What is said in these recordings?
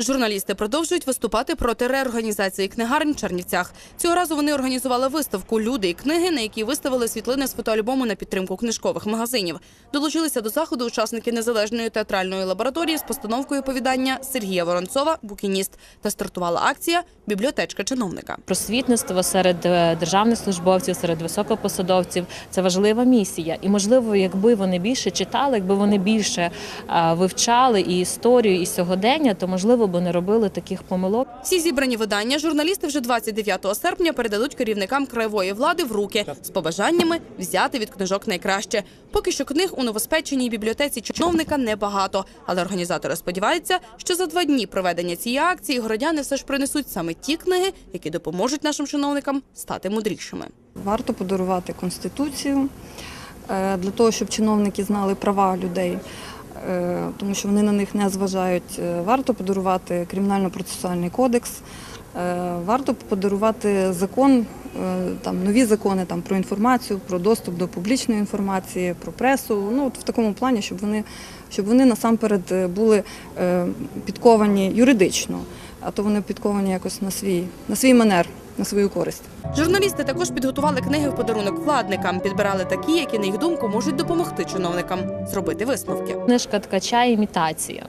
Журналісти продовжують виступати проти реорганізації книгарень в Чернівцях. Цього разу вони організували виставку Люди і книги, на якій виставили світлини з фотоальбому на підтримку книжкових магазинів. Долучилися до заходу учасники незалежної театральної лабораторії з постановкою повідання Сергія Воронцова Букініст та стартувала акція Бібліотечка чиновника. Просвітництво серед е, державних службовців, серед високопосадовців це важлива місія. І можливо, якби вони більше читали, якби вони більше е, вивчали і історію, і сьогодення, то можливо би не робили таких помилок. Всі зібрані видання журналісти вже 29 серпня передадуть керівникам краєвої влади в руки з побажаннями взяти від книжок найкраще. Поки що книг у новоспеченій бібліотеці чиновника небагато, але організатори сподіваються, що за два дні проведення цієї акції городяни все ж принесуть саме ті книги, які допоможуть нашим чиновникам стати мудрішими. Варто подарувати конституцію е, для того, щоб чиновники знали права людей, тому що вони на них не зважають. Е, Варто подарувати кримінально-процесуальний кодекс. е, Варто подарувати закон, е, там нові закони там про інформацію, про доступ до публічної інформації, про пресу. Ну от в такому плані, щоб вони, щоб вони насамперед е, були е, підковані юридично, а то вони підковані якось на свій на свій манер, на свою користь. Журналісти також підготували книги в подарунок владникам, підбирали такі, які на їх думку можуть допомогти чиновникам зробити висновки. Книжка ткача імітація.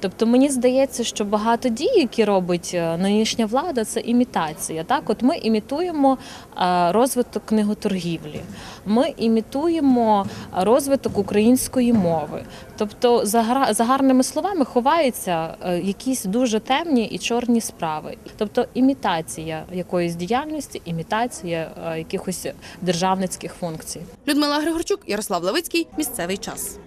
Тобто мені здається, що багато дій, які робить е, нинішня влада, це імітація. Так, от ми імітуємо е, розвиток книготоргівлі, ми імітуємо розвиток української мови. Тобто, за гарними словами ховаються е, якісь дуже темні і чорні справи. Тобто імітація якоїсь діяльності, імітація якихось державницьких функцій. Людмила Григорчук, Ярослав Левицький. Місцевий час.